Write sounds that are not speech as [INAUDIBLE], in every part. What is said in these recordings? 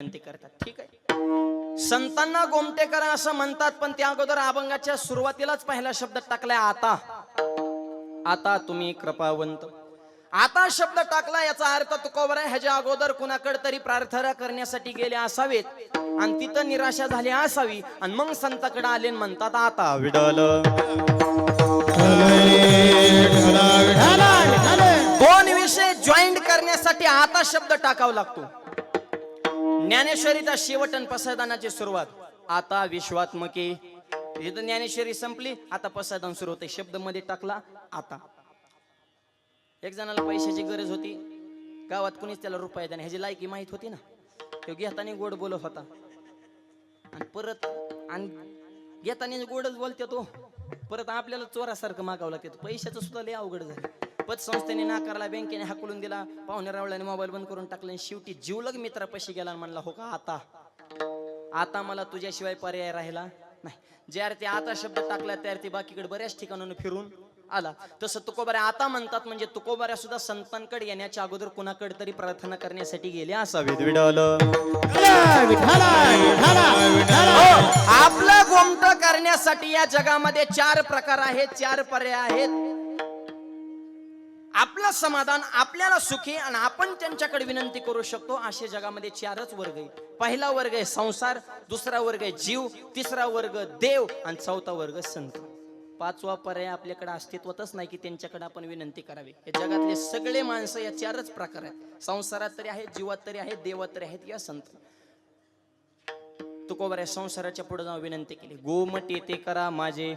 विनंती करतात. ठीक आहे. संतांना गोमटे करा असं म्हणतात पण त्या अगोदर अभंगाच्या सुरुवातीलाच पहिला शब्द टाकलाय आता. आता तुम्ही कृपावंत. आता शब्द टाकला याचा अर्थ तुकोबर आहे ह्याच्या अगोदर कुणाकडे तरी प्रार्थना करण्यासाठी गेले असावेत. आणि तिथं निराशा झाली असावी. आणि मग संताकडे आले म्हणतात आता विडल. दोन विषय जॉईंट करण्यासाठी आता शब्द टाकावा लागतो. ज्ञानेश्वरीचा शेवट आणि पसायदानाची सुरुवात. आता विश्वात्मके. इथं ज्ञानेश्वरी संपली. आता पसायदान सुरू होते. शब्दमध्ये टाकला आता. एक जणाला पैशाची गरज होती. गावात कुणीच त्याला रुपया द्या ह्याची लायकी माहीत होती ना? तो घेताना गोड बोलत होता. आणि परत आणि घेताना गोडच बोलते तो. परत आपल्याला चोरासारखं मागावं लागते. पैशाचं सुद्धा लय अवघड झालं. पतसंस्थेने नाकारला बँकेने हाकलून दिला. पाहुणे रावळ्याने मोबाईल बंद करून टाकला आणि शेवटी जीवलग मित्रापाशी गेला आणि म्हणला हो का आता? आता मला तुझ्याशिवाय पर्याय राहिला नाही. ज्या अर्थी आता शब्द टाकला त्या अर्थी बाकीकडे बऱ्याच ठिकाणांना फिरून आला. तसं तुकोबाऱ्या आता म्हणतात म्हणजे तुकोबाऱ्या सुद्धा संतांकडे येण्याच्या अगोदर कुणाकडे तरी प्रार्थना करण्यासाठी गेले असावेत. विडल हो, आपलं गोमट करण्यासाठी या जगामध्ये चार प्रकार आहेत चार पर्याय आहेत. आपलं समाधान आपल्याला सुखी आणि आपण त्यांच्याकडे विनंती करू शकतो असे जगामध्ये चारच वर्ग आहे पहिला वर्ग आहे संसार दुसरा वर्ग आहे जीव तिसरा वर्ग देव आणि चौथा वर्ग संत. पाचवा पर्याय आपल्याकडे अस्तित्वातच नाही की त्यांच्याकडे आपण विनंती करावी. या जगातले सगळे माणसं या चारच प्रकार आहेत. संसारात तरी आहेत जीवात तरी आहेत देवात तरी आहेत या संत. तुकोबर संसाराच्या पुढे जाऊन विनंती केली. गोमट येते करा माझे.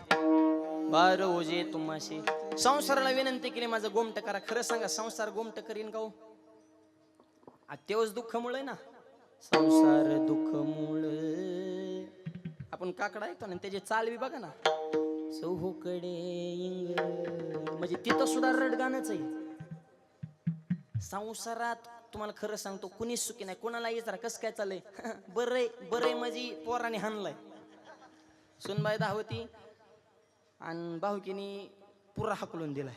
बार ओजे तुम्हाशी. संसाराला विनंती केली माझं गोमट करा. खरं सांगा संसार गोमट करीन का हो? तेवच तेव्हाच दुःख मुळे ना? संसार दुःख मुळ आपण काकडा ऐकतो ना त्याची चाल बी बघा ना. चौकडे इंग म्हणजे तिथं सुद्धा रड गाणंच आहे. संसारात तुम्हाला खरं सांगतो कुणीच सुखी नाही. कोणाला येत कस काय चाललंय? [LAUGHS] बरं बरं माझी पोराने हाणलाय. सुनबाई होती आणि भाऊकीने पुरा हाकलून दिलाय.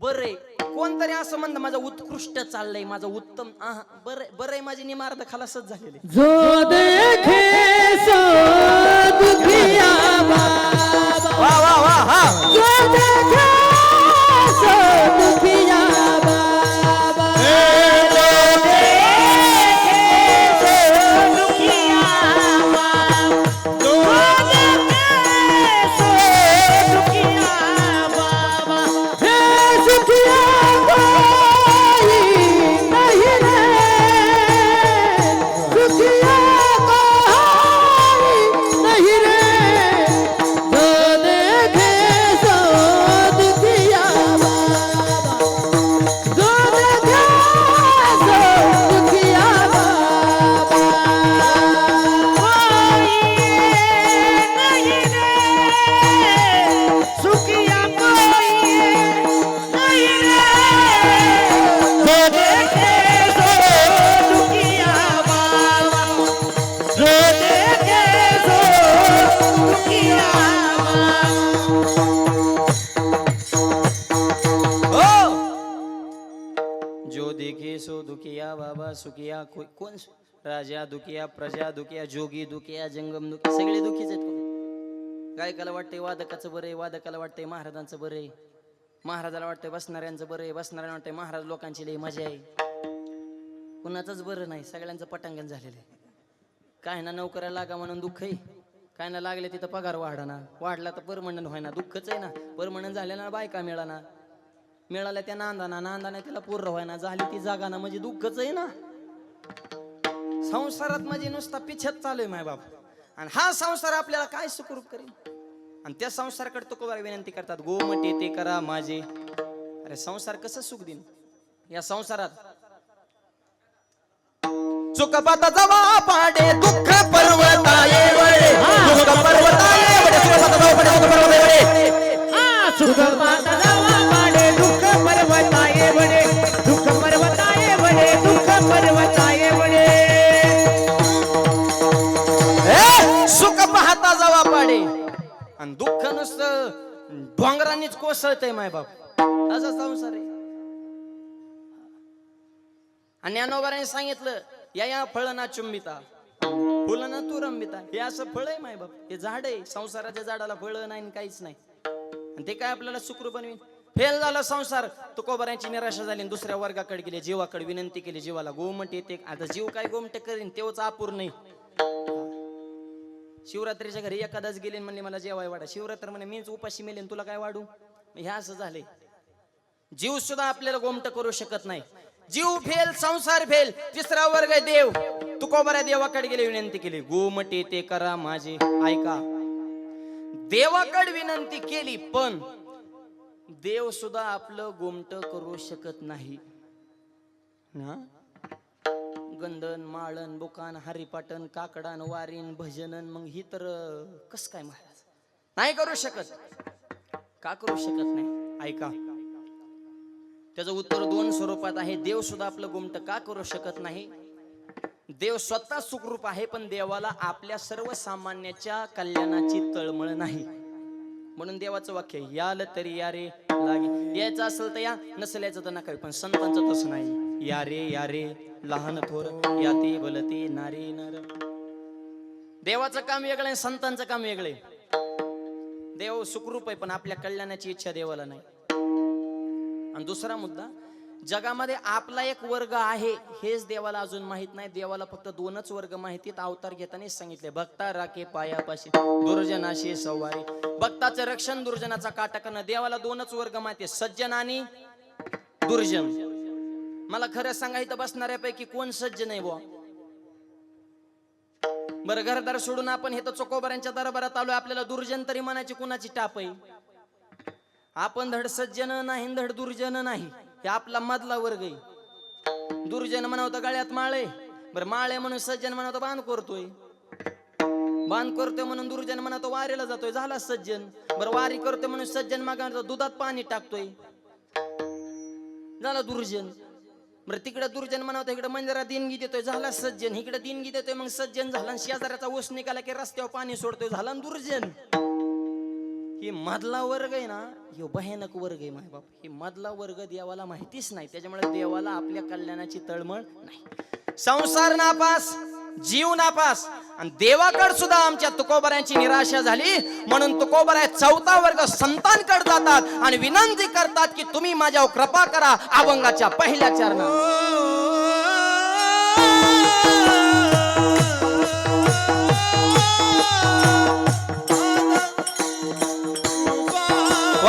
बरे कोणतरी असं म्हणत माझं उत्कृष्ट चाललंय माझं उत्तम बरे बरे माझी निमार्द खलासच झालेली जो देखे सो दुखिया बाबा सुखिया कोण राजा दुखिया प्रजा दुखिया जोगी दुखिया जंगम दुखी सगळे दुखीच आहेत गायकाला वाटते वादकाचं बरे वादकाला वाटतंय महाराजांचं बरे महाराजाला वाटतंय बसणाऱ्यांचं बरं आहे बसणाऱ्यांना वाटतंय महाराज लोकांची लई मजा आहे. कुणाचंच बरं नाही सगळ्यांचं पटांगण झालेलं आहे. काय ना नोकऱ्या लागा म्हणून दुःख आहे. काय ना लागले तिथं पगार वाढना. वाढला तर परमनंट व्हायना. दुःखच आहे ना. परमनंट झालेला बायका मिळाना. मिळाल्या त्या नांदाना. नांदाना तिला पूर्ण व्हायना. झाली ती जागा ना म्हणजे दुःखच आहे ना. संसारात म्हणजे नुसता पिछत चालू आहे माय बाप. आणि हा संसार आपल्याला काय सुखरूप करेल आणि त्या संसाराकडे तो विनंती करतात गोमटे ते करा माझे. अरे संसार कसं सुख देईन? या संसारात चुकपाता जवा पाडे दुःख पर्वताये वळे दुःख पर्वताये वळे चुकपाता जवा पाडे दुःख पर्वताये वळे सुख माता जावा पाडे दुःख पर्वताये वडे दुःख पर्वताये वडे दुःख पर्वताये वडे ए, सुख पाहता जावा पाडे. आणि दुःख नुसतं डोंगरांनीच कोसळतंय माय बाप. असा संसार आहे. आणि ज्ञानोबाराने सांगितलं या या फळना चुंबिता. फुलना तू रंबिता. हे असं फळ आहे माय बाप. हे झाड आहे. संसाराच्या झाडाला फळ नाही आणि काहीच नाही. आणि ते काय आपल्याला सुखरू बनवीन? फेल झाला संसार. तुकोबऱ्यांची निराशा झाली दुसऱ्या वर्गाकडे गेले. जीवाकडे विनंती केली. जीवाला गोमट येते. आता जीव काय गोमट करीन? तेव्हाच आपूर नाही शिवरात्रीच्या घरी एखादाच गेले म्हणले मला जेवाय वाढा. शिवरात्र म्हणे मीच उपाशी मेले तुला काय वाढू? हे असं झालंय. जीव सुद्धा आपल्याला गोमट करू शकत नाही. जीव फेल संसार फेल तिसरा वर्ग आहे देव. तुकोबऱ्या देवाकडे गेले? विनंती केली. गोमटे ते करा माझे. ऐका. देवाकडे विनंती केली पण देव सुद्धा आपलं गोमट करू शकत नाही. ना? गंधन माळन बुकान हरिपाटन काकडान वारीन भजनन मग ही तर कस काय महाराज? नाही करू शकत. का करू शकत नाही? ऐका. त्याचं उत्तर दोन स्वरूपात आहे. देव सुद्धा आपलं गुमट का करू शकत नाही? देव स्वतः सुखरूप आहे पण देवाला आपल्या सर्वसामान्याच्या कल्याणाची तळमळ नाही. म्हणून देवाचं वाक्य याल तरी या रे लागे. यायचं असेल तर या नसेल तर नका पण संतांचं तसं नाही. या रे या रे लहान थोर या ते बलते नारे नर. देवाचं काम वेगळं आहे संतांचं काम वेगळे आहे. देव सुखरूप आहे पण आपल्या कल्याणाची इच्छा देवाला नाही. आणि दुसरा मुद्दा जगामध्ये आपला एक वर्ग आहे हेच देवाला अजून माहीत नाही. देवाला फक्त दोनच वर्ग माहितीत अवतार घेताना सांगितले भक्ता राखे पायापाशी दुर्जनाशी सवारी. भक्ताचं रक्षण दुर्जनाचा काटा करणं. देवाला दोनच वर्ग माहिती सज्जन आणि दुर्जन. मला खरं सांगायचं बसणाऱ्यापैकी कोण सज्जन आहे बुवा? बरं घरदार सोडून आपण हे तर चोकोबऱ्यांच्या दरबारात आलोय. आपल्याला दुर्जन तरी म्हणायची कुणाची टाप आहे? आपण धड सज्जन नाही धड दुर्जन नाही हे आपला मधला वर्ग आहे. दुर्जन म्हणावतं गळ्यात माळे बरं माळे म्हणून सज्जन म्हणवतो बांध करतोय. बांध करतोय म्हणून दुर्जन म्हणतो वारीला जातोय झाला सज्जन. बरं वारी करतोय म्हणून सज्जन मागा दुधात पाणी टाकतोय. झाला दुर्जन. बरं तिकडे दुर्जन म्हणवतो इकडे मंदिरात देणगी देतोय झाला सज्जन. इकडे देणगी देतोय मग सज्जन झाला शेजाऱ्याचा ओस निघाला की रस्त्यावर पाणी सोडतोय झाला दुर्जन. हे मधला वर्ग आहे ना हे भयानक वर्ग आहे माय बाप. हे मधला वर्ग देवाला माहितीच नाही. त्याच्यामुळे देवाला आपल्या कल्याणाची तळमळ नाही. संसार नापास जीव नापास आणि देवाकड सुद्धा आमच्या तुकोबऱ्यांची निराशा झाली. म्हणून तुकोबऱ्या चौथा वर्ग संतांकड जातात आणि विनंती करतात की तुम्ही माझ्यावर कृपा करा अभंगाच्या पहिल्या चरणात.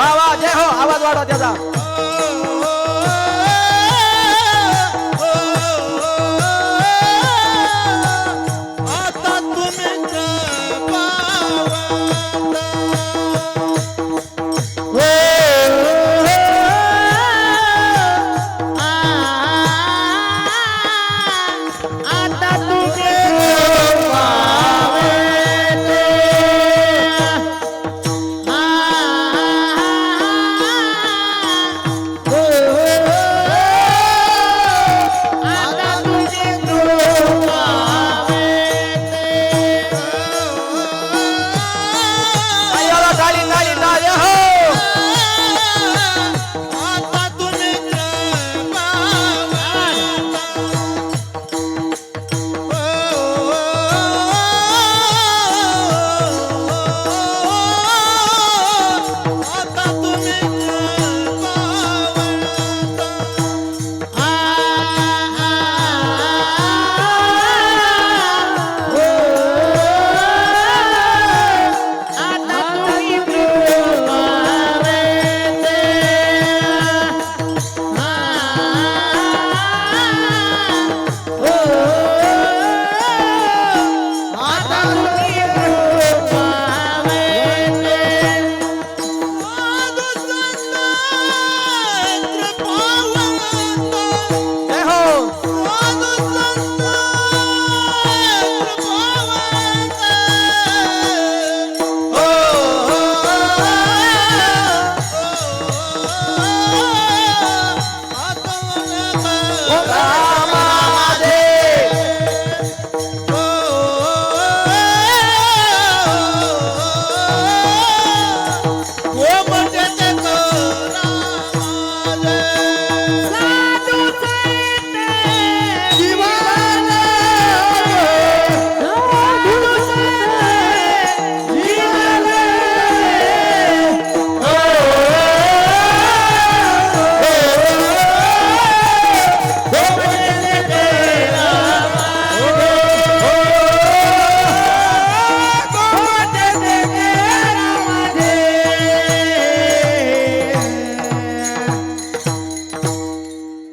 વાહ વાહ જય હો આવાજ વાળો દાદા